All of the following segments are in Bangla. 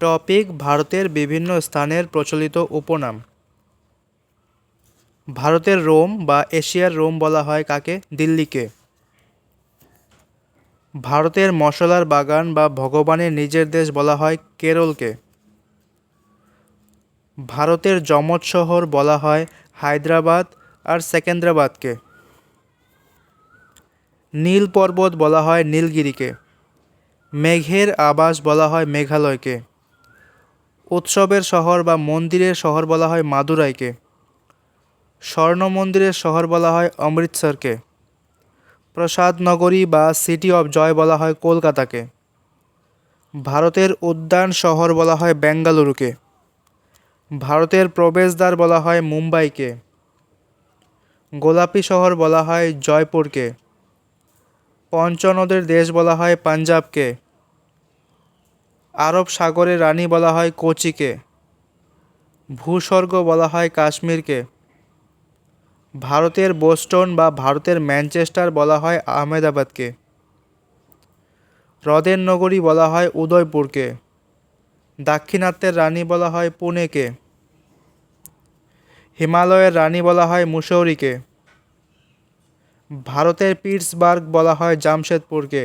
টপিক ভারতের বিভিন্ন স্থানের প্রচলিত উপনাম। ভারতের রোম বা এশিয়ার রোম বলা হয় কাকে? দিল্লিকে। ভারতের মশলার বাগান বা ভগবানের নিজের দেশ বলা হয় কেরলকে। ভারতের যমজ শহর বলা হয় হায়দ্রাবাদ আর সেকেন্দ্রাবাদকে। নীল পর্বত বলা হয় নীলগিরিকে। মেঘের আবাস বলা হয় মেঘালয়কে। উৎসবের শহর বা মন্দিরের শহর বলা হয় মাদুরাইকে। স্বর্ণ মন্দিরের শহর বলা হয় অমৃতসরকে। প্রসাদ নগরী বা সিটি অফ জয় বলা হয় কলকাতাকে। ভারতের উদ্যান শহর বলা হয় বেঙ্গালুরুকে। ভারতের প্রবেশদ্বার বলা হয় মুম্বাইকে। গোলাপি শহর বলা হয় জয়পুরকে। পঞ্চনদের দেশ বলা হয় পাঞ্জাবকে। আরব সাগরের রানী বলা হয় কোচিকে, ভূস্বর্গ বলা হয় কাশ্মীরকে। ভারতের বোস্টন বা ভারতের ম্যানচেস্টার বলা হয় আহমেদাবাদকে। হ্রদের নগরী বলা হয় উদয়পুরকে। দাক্ষিণাত্যের রানী বলা হয় পুনেকে। হিমালয়ের রানী বলা হয় মুসৌরিকে। ভারতের পিটসবার্গ বলা হয় জামশেদপুরকে।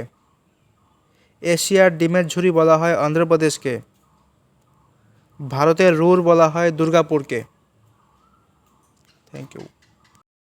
এশিয়ার ডিমের ঝুড়ি বলা হয় অন্ধ্রপ্রদেশকে। ভারতের রুর বলা হয় দুর্গাপুরকে। Thank you